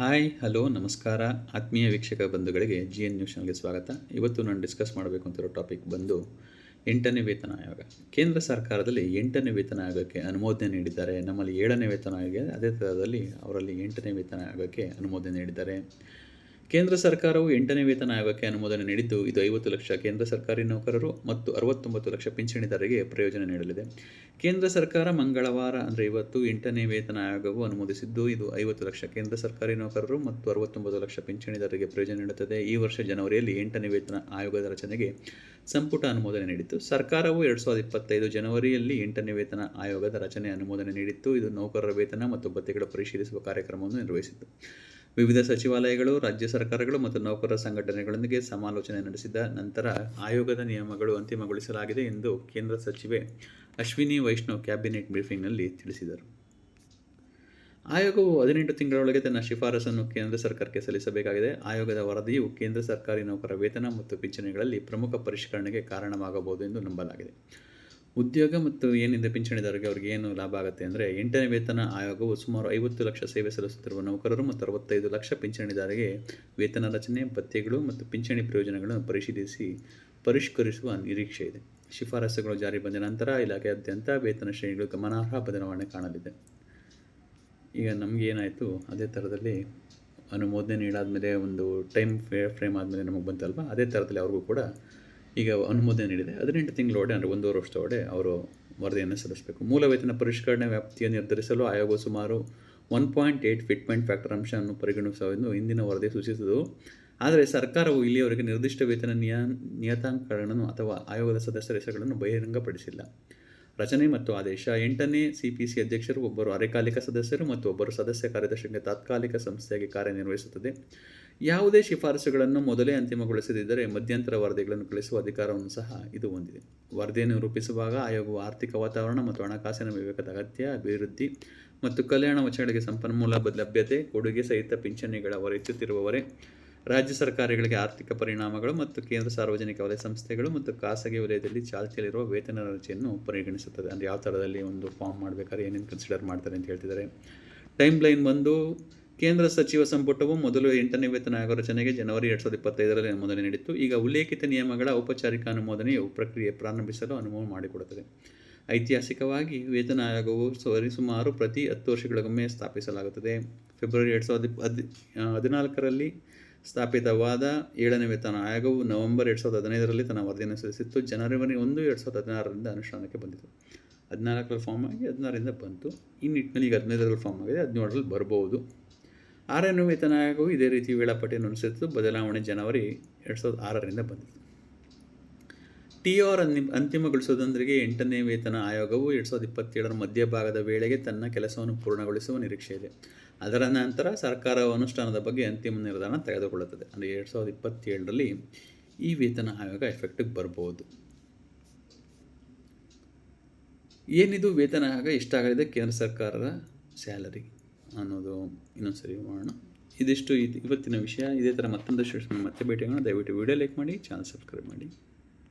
Hi, hello, ನಮಸ್ಕಾರ, ಆತ್ಮೀಯ ವೀಕ್ಷಕ ಬಂಧುಗಳಿಗೆ ಜಿ ಎನ್ ನ್ಯೂಸ್ ಚಾನಲ್ಗೆ ಸ್ವಾಗತ. ಇವತ್ತು ನಾನು ಡಿಸ್ಕಸ್ ಮಾಡಬೇಕು ಅಂತಿರೋ ಟಾಪಿಕ್ ಬಂದು ಎಂಟನೇ ವೇತನ ಆಯೋಗ. ಕೇಂದ್ರ ಸರ್ಕಾರದಲ್ಲಿ ಎಂಟನೇ ವೇತನ ಆಯೋಗಕ್ಕೆ ಅನುಮೋದನೆ ನೀಡಿದ್ದಾರೆ. ನಮ್ಮಲ್ಲಿ ಏಳನೇ ವೇತನ ಆಯೋಗ ಅದೇ ಥರದಲ್ಲಿ ಅವರಲ್ಲಿ ಎಂಟನೇ ವೇತನ ಆಯೋಗಕ್ಕೆ ಅನುಮೋದನೆ ನೀಡಿದ್ದಾರೆ. ಕೇಂದ್ರ ಸರ್ಕಾರವು ಎಂಟನೇ ವೇತನ ಆಯೋಗಕ್ಕೆ ಅನುಮೋದನೆ ನೀಡಿದ್ದು, ಇದು ಐವತ್ತು ಲಕ್ಷ ಕೇಂದ್ರ ಸರ್ಕಾರಿ ನೌಕರರು ಮತ್ತು ಅರವತ್ತೊಂಬತ್ತು ಲಕ್ಷ ಪಿಂಚಣಿದಾರರಿಗೆ ಪ್ರಯೋಜನ ನೀಡಲಿದೆ. ಕೇಂದ್ರ ಸರ್ಕಾರ ಮಂಗಳವಾರ, ಅಂದರೆ ಇವತ್ತು ಎಂಟನೇ ವೇತನ ಆಯೋಗವು ಅನುಮೋದಿಸಿದ್ದು, ಇದು ಐವತ್ತು ಲಕ್ಷ ಕೇಂದ್ರ ಸರ್ಕಾರಿ ನೌಕರರು ಮತ್ತು ಅರವತ್ತೊಂಬತ್ತು ಲಕ್ಷ ಪಿಂಚಣಿದಾರರಿಗೆ ಪ್ರಯೋಜನ ನೀಡುತ್ತದೆ. ಈ ವರ್ಷ ಜನವರಿಯಲ್ಲಿ ಎಂಟನೇ ವೇತನ ಆಯೋಗದ ರಚನೆಗೆ ಸಂಪುಟ ಅನುಮೋದನೆ ನೀಡಿತ್ತು. ಸರ್ಕಾರವು ಎರಡು ಸಾವಿರದ ಇಪ್ಪತ್ತೈದು ಜನವರಿಯಲ್ಲಿ ಎಂಟನೇ ವೇತನ ಆಯೋಗದ ರಚನೆ ಅನುಮೋದನೆ ನೀಡಿತ್ತು. ಇದು ನೌಕರರ ವೇತನ ಮತ್ತು ಭತ್ಯೆಗಳ ಪರಿಶೀಲಿಸುವ ಕಾರ್ಯಕ್ರಮವನ್ನು ನಿರ್ವಹಿಸಿತ್ತು. ವಿವಿಧ ಸಚಿವಾಲಯಗಳು, ರಾಜ್ಯ ಸರ್ಕಾರಗಳು ಮತ್ತು ನೌಕರರ ಸಂಘಟನೆಗಳೊಂದಿಗೆ ಸಮಾಲೋಚನೆ ನಡೆಸಿದ ನಂತರ ಆಯೋಗದ ನಿಯಮಗಳು ಅಂತಿಮಗೊಳಿಸಲಾಗಿದೆ ಎಂದು ಕೇಂದ್ರ ಸಚಿವೆ ಅಶ್ವಿನಿ ವೈಷ್ಣವ್ ಕ್ಯಾಬಿನೆಟ್ ಬ್ರೀಫಿಂಗ್ನಲ್ಲಿ ತಿಳಿಸಿದರು. ಆಯೋಗವು ಹದಿನೆಂಟು ತಿಂಗಳೊಳಗೆ ತನ್ನ ಶಿಫಾರಸನ್ನು ಕೇಂದ್ರ ಸರ್ಕಾರಕ್ಕೆ ಸಲ್ಲಿಸಬೇಕಾಗಿದೆ. ಆಯೋಗದ ವರದಿಯು ಕೇಂದ್ರ ಸರ್ಕಾರಿ ನೌಕರ ವೇತನ ಮತ್ತು ಪಿಂಚಣಿಗಳಲ್ಲಿ ಪ್ರಮುಖ ಪರಿಷ್ಕರಣೆಗೆ ಕಾರಣವಾಗಬಹುದು ಎಂದು ನಂಬಲಾಗಿದೆ. ಉದ್ಯೋಗ ಮತ್ತು ಏನಿದೆ ಪಿಂಚಣಿದಾರರಿಗೆ ಅವ್ರಿಗೆ ಏನು ಲಾಭ ಆಗುತ್ತೆ ಅಂದರೆ ಎಂಟನೇ ವೇತನ ಆಯೋಗವು ಸುಮಾರು ಐವತ್ತು ಲಕ್ಷ ಸೇವೆ ಸಲ್ಲಿಸುತ್ತಿರುವ ನೌಕರರು ಮತ್ತು ಅರವತ್ತೈದು ಲಕ್ಷ ಪಿಂಚಣಿದಾರರಿಗೆ ವೇತನ ರಚನೆ, ಭತ್ಯೆಗಳು ಮತ್ತು ಪಿಂಚಣಿ ಪ್ರಯೋಜನಗಳನ್ನು ಪರಿಶೀಲಿಸಿ ಪರಿಷ್ಕರಿಸುವ ನಿರೀಕ್ಷೆ ಇದೆ. ಶಿಫಾರಸುಗಳು ಜಾರಿ ಬಂದ ನಂತರ ಇಲಾಖೆಯಾದ್ಯಂತ ವೇತನ ಶ್ರೇಣಿಗಳು ಗಮನಾರ್ಹ ಬದಲಾವಣೆ ಕಾಣಲಿದೆ. ಈಗ ನಮಗೆ ಏನಾಯಿತು, ಅದೇ ಥರದಲ್ಲಿ ಅನುಮೋದನೆ ನೀಡಾದಮೇಲೆ ಒಂದು ಟೈಮ್ ಫ್ರೇಮ್ ಆದಮೇಲೆ ನಮಗೆ ಬಂತಲ್ವ? ಅದೇ ಥರದಲ್ಲಿ ಅವ್ರಿಗೂ ಕೂಡ ಈಗ ಅನುಮೋದನೆ ನೀಡಿದೆ. ಹದಿನೆಂಟು ತಿಂಗಳೊಳಗೆ ಅಂದರೆ ಒಂದೂವರೆ ವರ್ಷದೊಳಗೆ ಅವರು ವರದಿಯನ್ನು ಸಲ್ಲಿಸಬೇಕು. ಮೂಲ ವೇತನ ಪರಿಷ್ಕರಣೆ ವ್ಯಾಪ್ತಿಯನ್ನು ನಿರ್ಧರಿಸಲು ಆಯೋಗವು ಸುಮಾರು one point eight fitment factor ಅಂಶವನ್ನು ಪರಿಗಣಿಸುವುದು ಹಿಂದಿನ ವರದಿ ಸೂಚಿಸಿದವು ಆದರೆ ಸರ್ಕಾರವು ಇಲ್ಲಿಯವರೆಗೆ ನಿರ್ದಿಷ್ಟ ವೇತನ ನಿಯ, ನಿಯತಾಂಕಗಳನ್ನು ಅಥವಾ ಆಯೋಗದ ಸದಸ್ಯರ ಹೆಸರುಗಳನ್ನು ಬಹಿರಂಗಪಡಿಸಿಲ್ಲ. ರಚನೆ ಮತ್ತು ಆದೇಶ. ಎಂಟನೇ ಸಿ ಪಿ ಸಿ ಅಧ್ಯಕ್ಷರು, ಒಬ್ಬರು ಅರೆಕಾಲಿಕ ಸದಸ್ಯರು ಮತ್ತು ಒಬ್ಬರು ಸದಸ್ಯ ಕಾರ್ಯದರ್ಶಿಗೆ ತಾತ್ಕಾಲಿಕ ಸಂಸ್ಥೆಯಾಗಿ ಕಾರ್ಯನಿರ್ವಹಿಸುತ್ತದೆ. ಯಾವುದೇ ಶಿಫಾರಸುಗಳನ್ನು ಮೊದಲೇ ಅಂತಿಮಗೊಳಿಸದಿದ್ದರೆ ಮಧ್ಯಂತರ ವರದಿಗಳನ್ನು ಕಳಿಸುವ ಅಧಿಕಾರವನ್ನು ಸಹ ಇದು ಹೊಂದಿದೆ. ವರದಿಯನ್ನು ರೂಪಿಸುವಾಗ ಆಯೋಗವು ಆರ್ಥಿಕ ವಾತಾವರಣ ಮತ್ತು ಹಣಕಾಸಿನ ವಿವೇಕದ ಅಗತ್ಯ, ಅಭಿವೃದ್ಧಿ ಮತ್ತು ಕಲ್ಯಾಣ ವಚನಗಳಿಗೆ ಸಂಪನ್ಮೂಲ ಲಭ್ಯತೆ, ಕೊಡುಗೆ ಸಹಿತ ಪಿಂಚಣಿಗಳ ಹೊರೆಯುತ್ತಿರುವವರೇ ರಾಜ್ಯ ಸರ್ಕಾರಗಳಿಗೆ ಆರ್ಥಿಕ ಪರಿಣಾಮಗಳು ಮತ್ತು ಕೇಂದ್ರ ಸಾರ್ವಜನಿಕ ವಲಯ ಸಂಸ್ಥೆಗಳು ಮತ್ತು ಖಾಸಗಿ ವಲಯದಲ್ಲಿ ಚಾಲ್ತಿಯಲ್ಲಿರುವ ವೇತನ ರಚೆಯನ್ನು ಪರಿಗಣಿಸುತ್ತದೆ. ಅಂದರೆ ಯಾವ ಥರದಲ್ಲಿ ಒಂದು ಫಾರ್ಮ್ ಮಾಡಬೇಕಾದ್ರೆ ಏನೇನು ಕನ್ಸಿಡರ್ ಮಾಡ್ತಾರೆ ಅಂತ ಹೇಳ್ತಿದ್ದಾರೆ. ಟೈಮ್ ಲೈನ್ ಬಂದು ಕೇಂದ್ರ ಸಚಿವ ಸಂಪುಟವು ಮೊದಲು ಎಂಟನೇ ವೇತನ ಆಯೋಗ ರಚನೆಗೆ ಜನವರಿ ಎರಡು ಸಾವಿರದ ಇಪ್ಪತ್ತೈದರಲ್ಲಿ ಅನುಮೋದನೆ ನೀಡಿತ್ತು. ಈಗ ಉಲ್ಲೇಖಿತ ನಿಯಮಗಳ ಔಪಚಾರಿಕ ಅನುಮೋದನೆಯು ಪ್ರಕ್ರಿಯೆ ಪ್ರಾರಂಭಿಸಲು ಅನುಮೋದನೆ ಮಾಡಿಕೊಡುತ್ತದೆ. ಐತಿಹಾಸಿಕವಾಗಿ ವೇತನ ಆಯೋಗವು ಸರಿಸುಮಾರು ಪ್ರತಿ ಹತ್ತು ವರ್ಷಗಳಿಗೊಮ್ಮೆ ಸ್ಥಾಪಿಸಲಾಗುತ್ತದೆ. ಫೆಬ್ರವರಿ ಎರಡು ಸಾವಿರದ ಹದಿ ಹದಿನಾಲ್ಕರಲ್ಲಿ ಸ್ಥಾಪಿತವಾದ ಏಳನೇ ವೇತನ ಆಯೋಗವು ನವೆಂಬರ್ ಎರಡು ಸಾವಿರದ ಹದಿನೈದರಲ್ಲಿ ತನ್ನ ವರದಿಯನ್ನು ಸಲ್ಲಿಸಿತ್ತು. ಜನವರಿ ಒಂದು, ಎರಡು ಸಾವಿರದ ಹದಿನಾರರಿಂದ ಅನುಷ್ಠಾನಕ್ಕೆ ಬಂದಿತು. ಹದಿನಾಲ್ಕರಲ್ಲಿ ಫಾರ್ಮ್ ಆಗಿ ಹದಿನಾರರಿಂದ ಬಂತು. ಈ ನಿಟ್ಟಿನಲ್ಲಿ ಈಗ ಹದಿನೈದರಲ್ಲಿ ಫಾರ್ಮ್ ಆಗಿದೆ. ಹದಿನೇಳರಲ್ಲಿ ಬರ್ಬೋದು ಆರನೇ ವೇತನ ಆಯೋಗವು ಇದೇ ರೀತಿ ವೇಳಾಪಟ್ಟಿಯನ್ನು ಅನುಸರಿಸಿದ್ದು, ಬದಲಾವಣೆ ಜನವರಿ ಎರಡು ಸಾವಿರದ ಆರರಿಂದ ಬಂದಿತು ಟಿ ಆರ್ ಅನ್ ಅಂತಿಮಗೊಳಿಸುವುದರೊಂದಿಗೆ ಎಂಟನೇ ವೇತನ ಆಯೋಗವು ಎರಡು ಸಾವಿರದ ಇಪ್ಪತ್ತೇಳರ ಮಧ್ಯಭಾಗದ ವೇಳೆಗೆ ತನ್ನ ಕೆಲಸವನ್ನು ಪೂರ್ಣಗೊಳಿಸುವ ನಿರೀಕ್ಷೆ ಇದೆ. ಅದರ ನಂತರ ಸರ್ಕಾರವು ಅನುಷ್ಠಾನದ ಬಗ್ಗೆ ಅಂತಿಮ ನಿರ್ಧಾರ ತೆಗೆದುಕೊಳ್ಳುತ್ತದೆ. ಅಂದರೆ ಎರಡು ಸಾವಿರದ ಇಪ್ಪತ್ತೇಳರಲ್ಲಿ ಈ ವೇತನ ಆಯೋಗ ಎಫೆಕ್ಟಿಗೆ ಬರ್ಬೋದು. ಏನಿದು ವೇತನ ಆಯೋಗ ಇಷ್ಟಾಗಲಿದೆ ಕೇಂದ್ರ ಸರ್ಕಾರದ ಸ್ಯಾಲರಿ? ಅನ್ನೋದು ಇನ್ನೊಂದು ಸರಿ ಮಾಡೋಣ. ಇದಿಷ್ಟು ಇದು ಇವತ್ತಿನ ವಿಷಯ. ಇದೇ ಥರ ಮತ್ತೊಂದಷ್ಟು ಮತ್ತೆ ಭೇಟಿಯಾಗೋಣ ದಯವಿಟ್ಟು ವಿಡಿಯೋ ಲೈಕ್ ಮಾಡಿ, ಚಾನಲ್ ಸಬ್ಸ್ಕ್ರೈಬ್ ಮಾಡಿ.